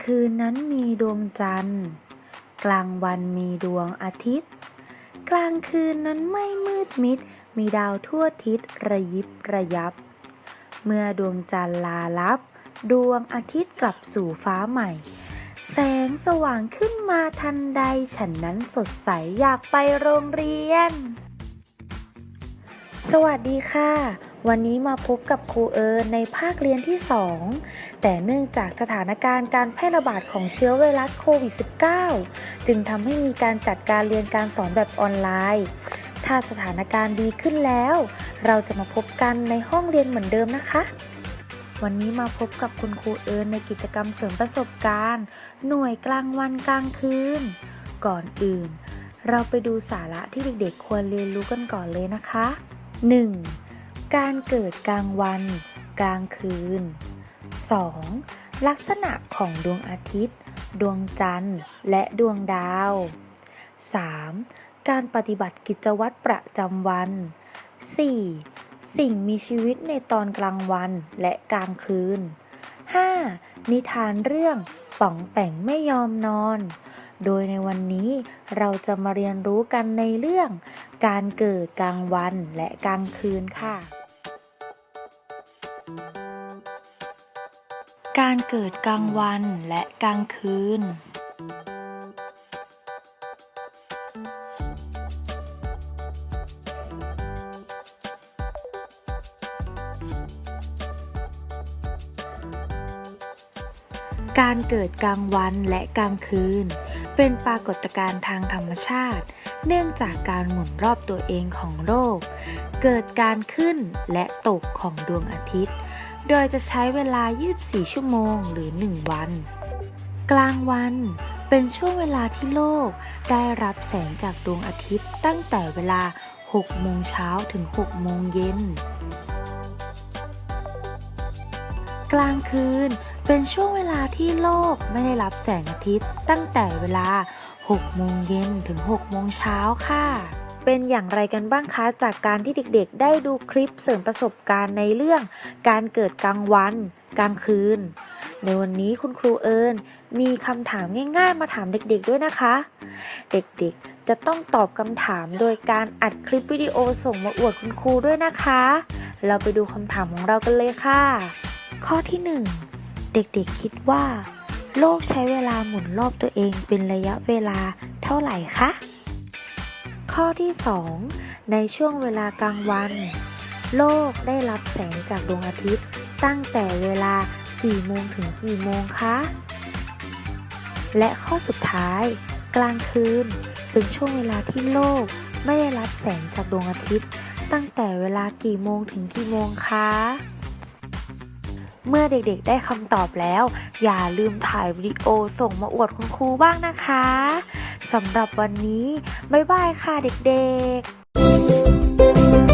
างคืนนั้นมีดวงจันทร์ กลางวันมีดวงอาทิตย์ กลางคืนนั้นไม่มืดมิด มีดาวทั่วทิศระยิบระยับ เมื่อดวงจันทร์ลาลับ ดวงอาทิตย์กลับสู่ฟ้าใหม่ แสงสว่างขึ้นมาทันใด ฉันนั้นสดใสอยากไปโรงเรียน สวัสดีค่ะ วันนี้มาพบกับครูเอิญในภาคเรียนที่ 2 แต่เนื่องจากสถานการณ์การแพร่ระบาดของเชื้อไวรัสโควิด -19 จึงทำให้มีการจัดการเรียนการสอนแบบออนไลน์ ถ้าสถานการณ์ดีขึ้นแล้ว เราจะมาพบกันในห้องเรียนเหมือนเดิมนะคะ วันนี้มาพบกับคุณครูเอิญในกิจกรรมเสริมประสบการณ์ หน่วยกลางวันกลางคืน ก่อนอื่น เราไปดูสาระที่เด็กๆควรเรียนรู้กันก่อนเลยนะคะ 1. การเกิดกลางวัน กลางคืน 2. ลักษณะของดวงอาทิตย์ ดวงจันทร์ และดวงดาว 3. การปฏิบัติกิจวัตรประจำวัน 4. สิ่งมีชีวิตในตอนกลางวันและกลางคืน 5. นิทานเรื่องป๋องแป่งไม่ยอมนอน โดยในวันนี้เราจะมาเรียนรู้กันในเรื่อง การเกิดกลางวันและกลางคืนค่ะ การเกิดกลางวันและกลางคืน การเกิดกลางวันและกลางคืน เป็นปรากฏการณ์ทางธรรมชาติ เนื่องจากการหมุนรอบตัวเองของโลก เกิดการขึ้นและตกของดวงอาทิตย์ โดยจะใช้เวลา 24 ชั่วโมงหรือ 1 วัน กลางวันเป็นช่วงเวลาที่โลกได้รับแสงจากดวงอาทิตย์ตั้งแต่เวลา 6 โมงเช้าถึง 6 โมงเย็น กลางคืนเป็นช่วงเวลาที่โลกไม่ได้รับแสงอาทิตย์ตั้งแต่เวลา 6 โมงเย็นถึง 6 โมงเช้าค่ะ เป็นอย่างไรกันบ้างคะ จากการที่เด็กๆ ได้ดูคลิปเสริมประสบการณ์ในเรื่อง การเกิดกลางวันกลางคืน ในวันนี้คุณครูเอิญมีคำถามง่ายๆ มาถามเด็กๆด้วยนะคะ เด็กๆจะต้องตอบคำถามโดยการอัดคลิปวิดีโอส่งมาอวดคุณครูด้วยนะคะ เราไปดูคำถามของเรากันเลยค่ะ ข้อที่ 1 เด็กๆคิดว่า โลกใช้เวลาหมุนรอบตัวเองเป็นระยะเวลาเท่าไหร่คะ ข้อที่ 2 ในช่วงเวลากลางวัน โลกได้รับแสงจากดวงอาทิตย์ ตั้งแต่เวลากี่โมงถึงกี่โมงคะ และข้อสุดท้าย กลางคืน เป็นช่วงเวลาที่โลกไม่ได้รับแสงจากดวงอาทิตย์ ตั้งแต่เวลากี่โมงถึงกี่โมงคะเมื่อเด็กๆ ได้คำตอบแล้ว อย่าลืมถ่ายวิดีโอส่งมาอวดคุณครูบ้างนะคะ สำหรับวันนี้ บ๊ายบายค่ะเด็กๆ